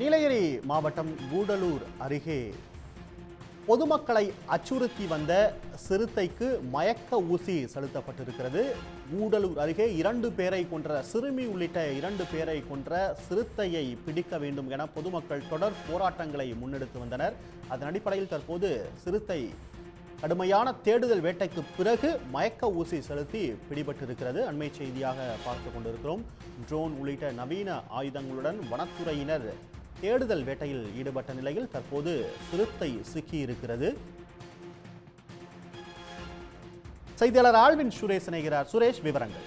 நீலகிரி மாவட்டம் கூடலூர் அருகே பொதுமக்களை அச்சுறுத்தி வந்த சிறுத்தைக்கு மயக்க ஊசி செலுத்தப்பட்டிருக்கிறது. கூடலூர் அருகே இரண்டு பேரை கொன்ற சிறுமி உள்ளிட்ட இரண்டு பேரை கொன்ற சிறுத்தையை பிடிக்க வேண்டும் என பொதுமக்கள் தொடர் போராட்டங்களை முன்னெடுத்து வந்தனர். அதன் அடிப்படையில் தற்போது சிறுத்தை கடுமையான தேடுதல் வேட்டைக்கு பிறகு மயக்க ஊசி செலுத்தி பிடிபட்டிருக்கிறது. அண்மை செய்தியாக பார்த்து கொண்டிருக்கிறோம். ட்ரோன் உள்ளிட்ட நவீன ஆயுதங்களுடன் வனத்துறையினர் தேடுதல் வேட்டையில் ஈடுபட்ட நிலையில் தற்போது சிறுத்தை சிக்கியிருக்கிறது. செய்தியாளர் ஆல்வின் சுரேஷ் இணைகிறார். சுரேஷ் விவரங்கள்.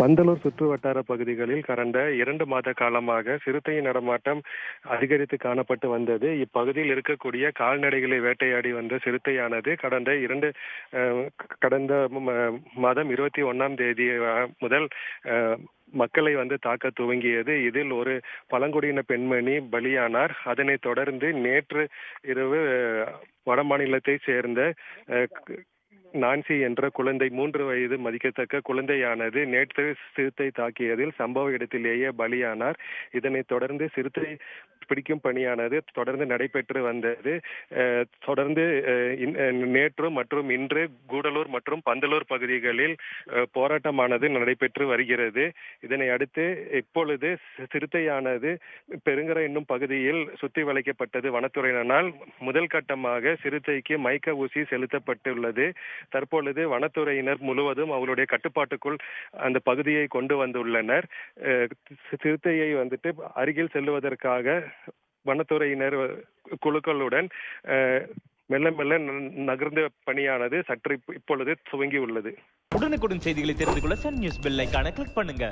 பந்தலூர் சுற்று வட்டார பகுதிகளில் கடந்த இரண்டு மாத காலமாக சிறுத்தையின் நடமாட்டம் அதிகரித்து காணப்பட்டு வந்தது. இப்பகுதியில் இருக்கக்கூடிய கால்நடைகளை வேட்டையாடி வந்த சிறுத்தையானது கடந்த இரண்டு கடந்த மாதம் இருபத்தி ஒன்னாம் தேதி முதல் அஹ், மக்களை வந்து தாக்க துவங்கியது. இதில் ஒரு பழங்குடியின பெண்மணி பலியானார். அதனைத் தொடர்ந்து நேற்று இரவு வடமாநிலத்தை சேர்ந்த நான்சி என்ற குழந்தை மூன்று வயது மதிக்கத்தக்க குழந்தையானது நேற்று சிறுத்தை தாக்கியதில் சம்பவ இடத்திலேயே பலியானார். இதனைத் தொடர்ந்து சிறுத்தை பிடிக்கும் பணியானது தொடர்ந்து நடைபெற்று வந்தது. தொடர்ந்து நேற்று மற்றும் இன்று கூடலூர் மற்றும் பந்தலூர் பகுதிகளில் அஹ், போராட்டமானது நடைபெற்று வருகிறது. இதனை அடுத்து இப்பொழுது சிறுத்தையானது பெருங்கரை என்னும் பகுதியில் சுத்தி வளைக்கப்பட்டது வனத்துறையினால் முதல் கட்டமாக சிறுத்தைக்கு மயக்க ஊசி செலுத்தப்பட்டுள்ளது. தற்பொழுது வனத்துறையினர் முழுவதும் அவருடைய கட்டுப்பாட்டுக்குள் அந்த பகுதியை கொண்டு வந்துள்ளனர். சிறுத்தையை வந்துட்டு அருகில் செல்லுவதற்காக வனத்துறையினர் குழுக்களுடன் மெல்ல மெல்ல நகர்ந்த பணியானது சற்று இப்பொழுது துவங்கி உள்ளது உடனுக்குடன் செய்திகளை தெரிந்து கொள்ள சன் நியூஸ் பெல்லைக்கான கிளிக் பண்ணுங்க.